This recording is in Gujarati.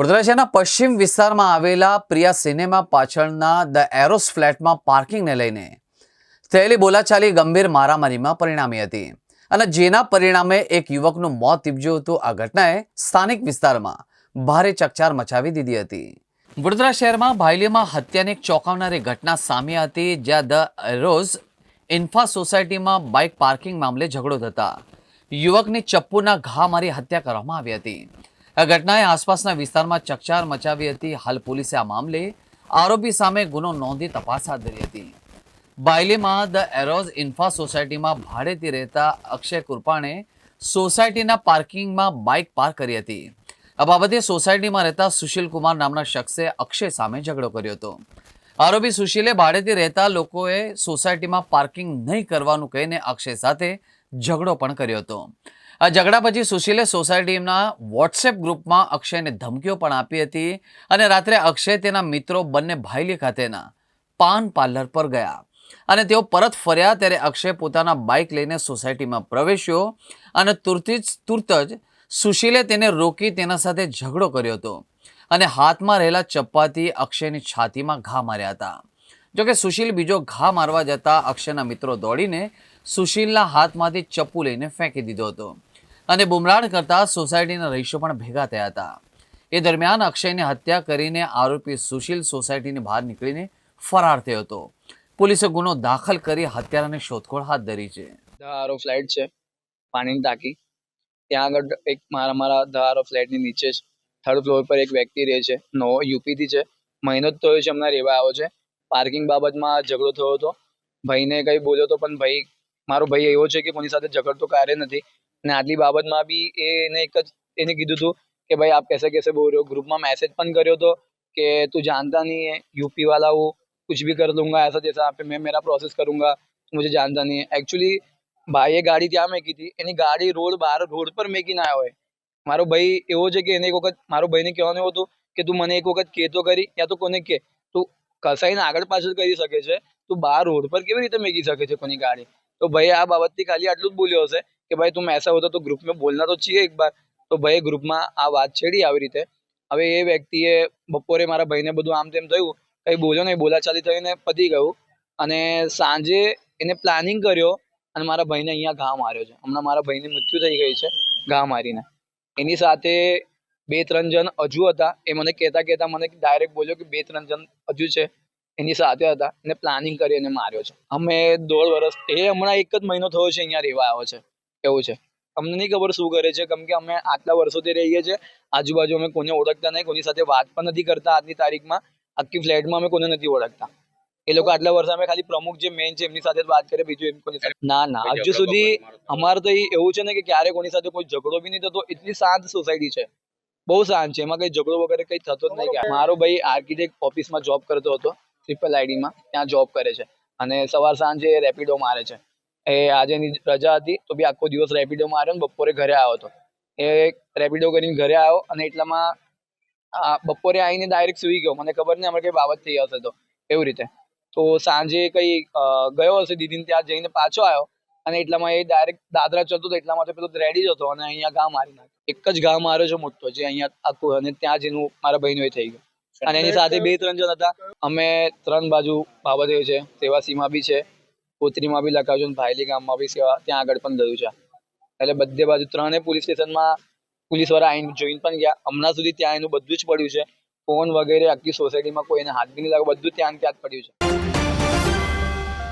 વડોદરા શહેરના પશ્ચિમ વિસ્તારમાં આવેલા પ્રિયા સિનેમા પાછળના ધ એરોસ ફ્લેટમાં પાર્કિંગને લઈને થયેલી બોલાચાલી ગંભીર મારામારીમાં પરિણામી હતી અને જેના પરિણામે એક યુવકનું મોત નીપજ્યું હતું. આ ઘટનાએ સ્થાનિક વિસ્તારમાં ભારે ચકચાર મચાવી દીધી હતી. વડોદરા શહેરમાં ભાયલીમાં હત્યાની ચોંકાવનારી ઘટના સામે હતી, જ્યાં ધ એરોઝ ઇન્ફા સોસાયટીમાં બાઇક પાર્કિંગ મામલે ઝઘડો થતા યુવકની ચપ્પુના ઘા મારી હત્યા કરવામાં આવી હતી. આ ઘટનાએ આસપાસના વિસ્તારમાં ચકચાર મચાવી હતી. હાલ પોલીસે આ મામલે આરોપી સામે ગુનો નોંધી તપાસ હાથ ધરી હતી. બાયલીમાં ધ એરોઝ ઇન્ફા સોસાયટીમાં ભાડેથી રહેતા અક્ષય કૃપાણે સોસાયટીના પાર્કિંગમાં બાઇક પાર્ક કરી હતી. આ બાબતે સોસાયટીમાં રહેતા સુશીલ કુમાર નામના શખ્સે અક્ષય સામે ઝઘડો કર્યો હતો. આરોપી સુશીલે ભાડેથી રહેતા લોકોએ સોસાયટીમાં પાર્કિંગ નહીં કરવાનું કહીને અક્ષય સાથે ઝઘડો પણ કર્યો હતો. આ ઝઘડા પછી સુશીલે સોસાયટીના વોટ્સએપ ગ્રુપમાં અક્ષયને ધમકીઓ પણ આપી હતી અને રાત્રે અક્ષય તેના મિત્રો બંને ભાઈલી ખાતેના પાન પાર્લર પર ગયા. અને તેઓ પરત ફર્યા ત્યારે અક્ષય પોતાના બાઇક લઈને સોસાયટીમાં પ્રવેશ્યો અને તુરતી જ, તુરત જ સુશીલે તેને રોકી તેના સાથે ઝઘડો કર્યો હતો અને હાથમાં રહેલા ચપ્પાથી અક્ષયની છાતીમાં ઘા માર્યા હતા. જોકે સુશીલ બીજો ઘા મારવા જતા અક્ષયના મિત્રો દોડીને સુશીલના હાથમાંથી ચપ્પુ લઈને ફેંકી દીધો હતો અને બુમરાણ કરતા સોસાયટીના રહીશો પણ ભેગા થયા હતા. એ દરમિયાન અક્ષયની હત્યા કરીને આરોપી સુશીલ સોસાયટીની બહાર નીકળીને ફરાર થયો હતો. પોલીસે ગુનો દાખલ કરી હત્યારાની શોધખોળ હાથ ધરી છે. ધારો ફ્લેટ છે, પાણીની ટાંકી. ત્યાં આગળ એક મારા મારા ધારો ફ્લેટની નીચે જ થર્ડ ફ્લોર પર એક વ્યક્તિ રહે છે, નો યુપીથી છે. મહિનો જ થયો છે, હમણાં રહેવા આવ્યો છે. પાર્કિંગ બાબતમાં ઝઘડો થયો હતો. ભાઈને કંઈ બોલ્યો તો પણ ભાઈ મારો ભાઈ એવો છે કે કોની સાથે ઝઘડતો કાર્ય નથી અને આટલી બાબતમાં બી એને એક જ એને કીધું હતું કે ભાઈ આપ कैसे कैसे बोल रहे हो ग्रुप में मैसेज પણ કર્યો હતો કે તું जानता नहीं है यूपी वाला वो कुछ भी कर दूंगा ऐसा जैसा आप मैं मेरा प्रोसेस करूंगा તું मुझे जानता नहीं है एक्चुअली ભાઈએ ગાડી ત્યાં મેકી હતી એની ગાડી રોડ બહાર રોડ પર મેકીને આવ્યો હોય મારો ભાઈ એવો છે કે એને એક વખત મારો ભાઈને કહેવાનું એવું હતું કે તું મને એક વખત કહેતો કરી યા તો કોને કે તું કસાઈને આગળ પાછળ કરી શકે છે તું બહાર રોડ પર કેવી રીતે મેકી શકે છે કોની ગાડી તો ભાઈ આ બાબતથી ખાલી આટલું જ બોલ્યો હશે કે ભાઈ તું ऐसा होता तो ग्रुप में बोलना तो चाहिए एक बार તો ભાઈ ગ્રુપમાં આ વાત છેડી આવી રીતે હવે એ વ્યક્તિએ બપોરે મારા ભાઈને બધું આમ તેમ થયું કંઈ બોલ્યો નહીં બોલાચાલી થઈને પતી ગયું અને સાંજે એને પ્લાનિંગ કર્યો અને મારા ભાઈને અહીંયા ઘા માર્યો છે હમણાં મારા ભાઈની મૃત્યુ થઈ ગઈ છે ઘા મારીને એની સાથે બે ત્રણ જણ હજુ હતા એ મને કહેતા કહેતા મને ડાયરેક્ટ બોલ્યો કે બે ત્રણ જણ હજુ છે એની સાથે હતા અને પ્લાનિંગ કરી અને માર્યો છે. અમે દોઢ વર્ષ એ હમણાં એક જ મહિનો થયો છે અહીંયા રહેવા આવ્યો છે. એવું છે. અમને નહીં ખબર શું કરે છે કેમ કે અમે આટલા વર્ષોથી રહીએ છીએ. આજુબાજુ અમે કોને ઓળખતા નહીં કોની સાથે વાત પણ નથી કરતા આજની તારીખમાં. આખી ફ્લેટમાં અમે કોને નથી ઓળખતા. એ લોકો આટલા વર્ષ અમે ખાલી પ્રમુખ જે મેન છે એમની સાથે જ વાત કરે બીજું એમ કોની સાથે. ના ના હજુ સુધી અમારે તો એવું છે ને કે ક્યારે કોની સાથે કોઈ ઝઘડો બી નહીં થતો એટલી શાંત સોસાયટી છે. બહુ શાંત છે એમાં કઈ ઝઘડો વગેરે કઈ થતો જ નહીં મારો ભાઈ આર્કિટેક્ટ ઓફિસમાં જોબ કરતો હતો. ટ્રિપલ આઈડીમાં ત્યાં જોબ કરે છે. અને સવાર સાંજે રેપિડો મારે છે. એ આજે એની રજા હતી તો બી આખો દિવસ રેપિડો માર્યો ને બપોરે ઘરે આવ્યો હતો. એ રેપિડો કરીને ઘરે આવ્યો અને એટલામાં બપોરે આવીને ડાયરેક્ટ સુઈ ગયો. મને ખબર નહીં અમારે કઈ બાબત થઈ હશે તો. એવી રીતે. તો સાંજે કઈ ગયો હશે દીદીને ત્યાં જઈને પાછો આવ્યો અને એટલામાં એ ડાયરેક્ટ દાદરા ચડતો હતો એટલા માટે પેલો રેડી જ હતો અને અહીંયા ઘા મારી નાખ્યો. એક જ ઘા માર્યો છે મોટો, જે અહીંયા આખું અને ત્યાં જેનું મારા ભાઈનું એ થઈ ગયું. અને એની સાથે બે ત્રણ જણ હતા. અમે ત્રણ બાજુ બાબત એ છે, સેવાસીમાં બી છે, કોતરીમાં બી લખાવ્યું છે ભાયલી ગામમાં બી સેવા ત્યાં આગળ પણ ગયું છે. એટલે બધે બાજુ ત્રણે પોલીસ સ્ટેશનમાં પોલીસવાળા આવીને જોઈને પણ ગયા. હમણાં સુધી ત્યાં એનું બધું જ પડ્યું છે. ફોન વગેરે આખી સોસાયટીમાં કોઈને હાથ બી નહીં લાગે બધું ત્યાં ત્યાં જ પડ્યું છે.